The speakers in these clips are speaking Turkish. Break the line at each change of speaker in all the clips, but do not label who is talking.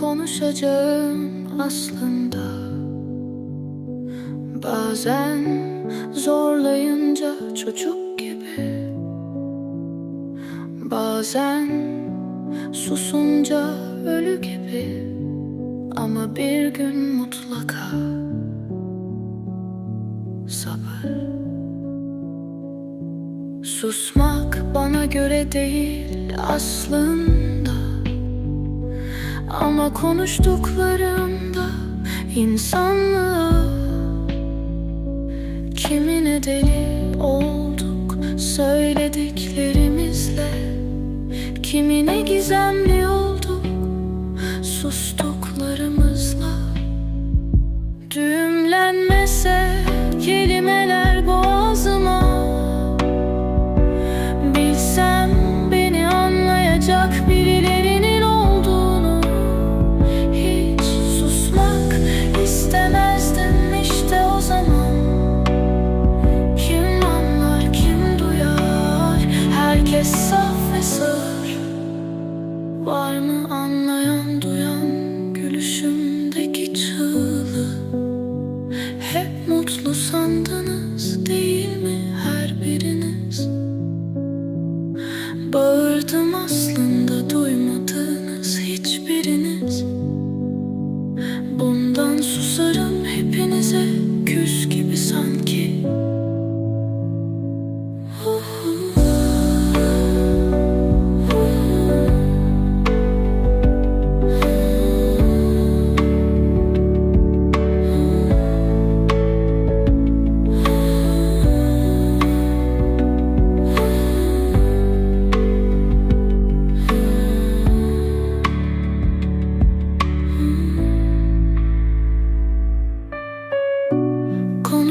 konuşacağım aslında. Bazen zorlayınca çocuk gibi. Bazen susunca ölü gibi. Ama bir gün mutlaka sabır. Susmak bana göre değil aslında Ama konuştuklarımda insanlığa Kimine deli olduk söylediklerimizle. Kimine gizemli olduk sustuklarımızla. Düğümlenmese kelimeler But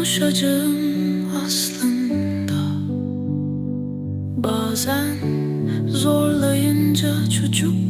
Konuşacağım aslında. Bazen zorlayınca çocuk